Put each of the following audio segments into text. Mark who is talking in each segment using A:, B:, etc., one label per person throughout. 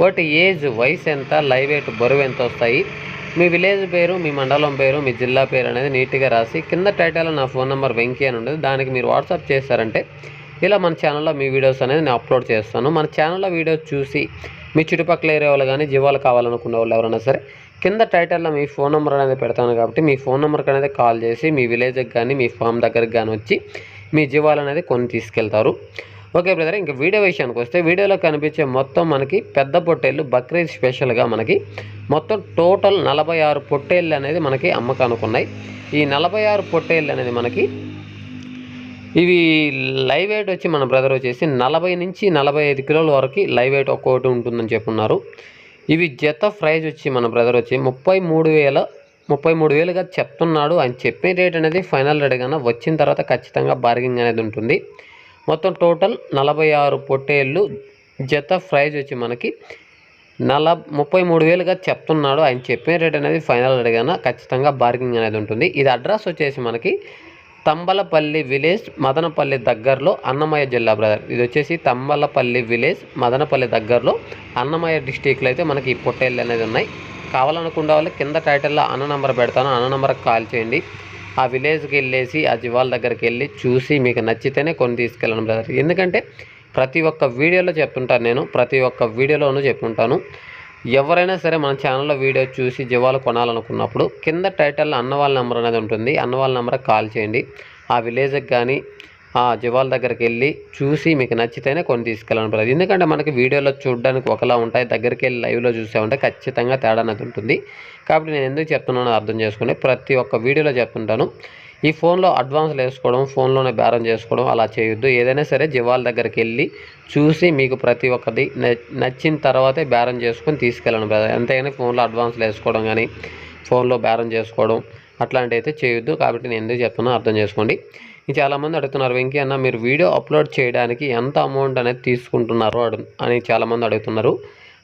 A: వాటి ఏజ్ వయసు ఎంత లైవ్ వెయిట్ బరువు ఎంత వస్తాయి? మీ విలేజ్ పేరు మీ మండలం పేరు మీ జిల్లా పేరు అనేది నీట్గా రాసి కింద టైటిల్ నా ఫోన్ నెంబర్ వెంకీ అని ఉండదు. దానికి మీరు వాట్సాప్ చేశారంటే ఇలా మన ఛానల్లో మీ వీడియోస్ అనేది నేను అప్లోడ్ చేస్తాను. మన ఛానల్లో వీడియోస్ చూసి మీ చుట్టుపక్కల ఏరియా వాళ్ళు కానీ జీవాలు కావాలనుకున్న వాళ్ళు ఎవరైనా సరే కింద టైటిల్లో మీ ఫోన్ నెంబర్ అనేది పెడతాను కాబట్టి మీ ఫోన్ నెంబర్కి అనేది కాల్ చేసి మీ విలేజ్కి కానీ మీ ఫామ్ దగ్గరికి కానీ వచ్చి మీ జీవాలు అనేది కొని తీసుకెళ్తారు. ఓకే బ్రదర్ ఇంకా వీడియో విషయానికి వస్తే వీడియోలో కనిపించే మొత్తం మనకి పెద్ద పొట్టేళ్ళు బక్రీద్ స్పెషల్గా మనకి మొత్తం టోటల్ నలభై ఆరు పొట్టేళ్ళు అనేది మనకి అమ్మకానికి ఉన్నాయి ఈ నలభై ఆరు పొట్టేళ్ళు అనేది మనకి ఇవి లైవ్ వెయిట్ వచ్చి మన బ్రదర్ వచ్చేసి నలభై నుంచి నలభై ఐదు కిలోల వరకు లైవ్ వెయిట్ ఒక్కొక్కటి ఉంటుందని చెప్పున్నారు. ఇవి జత ప్రైజ్ వచ్చి మన బ్రదర్ వచ్చి ముప్పై మూడు వేల ముప్పై మూడు వేలుగా చెప్తున్నాడు. ఆయన చెప్పే రేట్ అనేది ఫైనల్ రేట్ కన్నా వచ్చిన తర్వాత ఖచ్చితంగా బార్గింగ్ అనేది ఉంటుంది. మొత్తం టోటల్ నలభై ఆరు పొట్టేళ్ళు జత ప్రైజ్ వచ్చి మనకి నల ముప్పై మూడు వేలుగా చెప్తున్నాడు. ఆయన చెప్పిన రేట్ అనేది ఫైనల్ అడిగాన ఖచ్చితంగా బార్గింగ్ అనేది ఉంటుంది. ఇది అడ్రస్ వచ్చేసి మనకి తంబలపల్లి విలేజ్ మదనపల్లి దగ్గరలో అన్నమయ్య జిల్లా బ్రదర్. ఇది వచ్చేసి తంబలపల్లి విలేజ్ మదనపల్లి దగ్గరలో అన్నమయ్య డిస్టిక్లో అయితే మనకి ఈ పొట్టేళ్ళు అనేది ఉన్నాయి. కావాలనుకున్న వాళ్ళు కింద టైటిల్లో అన్న నెంబర్ పెడతాను. అన్న నెంబర్కి కాల్ చేయండి. ఆ విలేజ్కి వెళ్ళేసి ఆ జీవాల దగ్గరికి వెళ్ళి చూసి మీకు నచ్చితేనే కొని తీసుకెళ్ళండి బ్రదర్ ఎందుకంటే ప్రతి ఒక్క వీడియోలో చెప్తుంటాను నేను ప్రతి ఒక్క వీడియోలోనూ చెప్పుంటాను ఎవరైనా సరే మన ఛానల్లో వీడియో చూసి జీవాలు కొనాలనుకున్నప్పుడు కింద టైటిల్లో అన్నవాళ్ళ నెంబర్ అనేది ఉంటుంది. అన్నవాళ్ళ నెంబర్ నెంబర్కి కాల్ చేయండి. ఆ విలేజ్కి కానీ ఆ జీవాల దగ్గరికి వెళ్ళి చూసి మీకు నచ్చితేనే కొన్ని తీసుకెళ్ళండి ప్రజలు ఎందుకంటే మనకి వీడియోలో చూడడానికి ఒకలా ఉంటాయి దగ్గరికి వెళ్ళి లైవ్లో చూసామంటే ఖచ్చితంగా తేడా అనేది ఉంటుంది. కాబట్టి నేను ఎందుకు చెప్తున్నానో అర్థం చేసుకుని ప్రతి ఒక్క వీడియోలో చెప్తుంటాను. ఈ ఫోన్లో అడ్వాన్స్లు వేసుకోవడం ఫోన్లోనే బేరం చేసుకోవడం అలా చేయొద్దు. ఏదైనా సరే జీవాల దగ్గరికి వెళ్ళి చూసి మీకు ప్రతి ఒక్కటి నచ్చిన తర్వాతే బేరం చేసుకొని తీసుకెళ్ళండి బ్రదర్ అంతేగాని ఫోన్లో అడ్వాన్స్లు వేసుకోవడం కానీ ఫోన్లో బేరం చేసుకోవడం అట్లాంటివి అయితే చేయొద్దు. కాబట్టి నేను ఎందుకు చెప్తున్నా అర్థం చేసుకోండి. చాలామంది అడుగుతున్నారు వెంకీ అన్న మీరు వీడియో అప్లోడ్ చేయడానికి ఎంత అమౌంట్ అనేది తీసుకుంటున్నారు? అని చాలామంది అడుగుతున్నారు.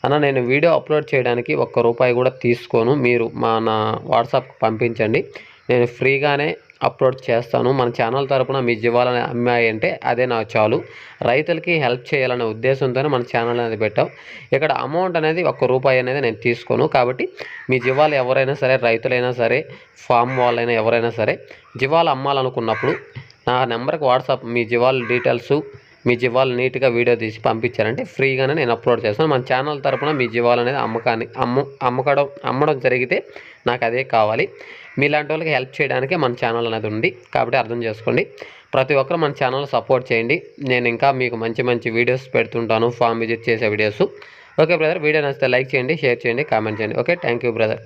A: అన్న నేను వీడియో అప్లోడ్ చేయడానికి ఒక్క రూపాయి కూడా తీసుకోను. మీరు మా నా వాట్సాప్కి పంపించండి. నేను ఫ్రీగానే అప్లోడ్ చేస్తాను. మన ఛానల్ తరపున మీ జీవాలని అమ్మాయి అంటే అదే నాకు చాలు. రైతులకి హెల్ప్ చేయాలనే ఉద్దేశంతోనే మన ఛానల్ అనేది పెట్టాం. ఇక్కడ అమౌంట్ అనేది ఒక్క రూపాయి అనేది నేను తీసుకోను. కాబట్టి మీ జీవాలు ఎవరైనా సరే రైతులైనా సరే ఫామ్ వాళ్ళైనా ఎవరైనా సరే జీవాలు అమ్మాలనుకున్నప్పుడు నా నెంబర్కి వాట్సాప్ మీ జివాల డీటెయిల్స్ మీ జీవాలు నీట్గా వీడియో తీసి పంపించారంటే ఫ్రీగానే నేను అప్లోడ్ చేస్తాను. మన ఛానల్ తరపున మీ జీవాలు అనేది అమ్మకాన్ని అమ్ము అమ్మకడం అమ్మడం జరిగితే నాకు అదే కావాలి. మీలాంటి వాళ్ళకి హెల్ప్ చేయడానికి మన ఛానల్ అనేది ఉంది. కాబట్టి అర్థం చేసుకోండి. ప్రతి ఒక్కరు మన ఛానల్ సపోర్ట్ చేయండి. నేను ఇంకా మీకు మంచి మంచి వీడియోస్ పెడుతుంటాను ఫామ్ విజిట్ చేసే వీడియోస్. ఓకే బ్రదర్ వీడియో నచ్చితే లైక్ చేయండి షేర్ చేయండి కామెంట్ చేయండి. Okay thank you brother.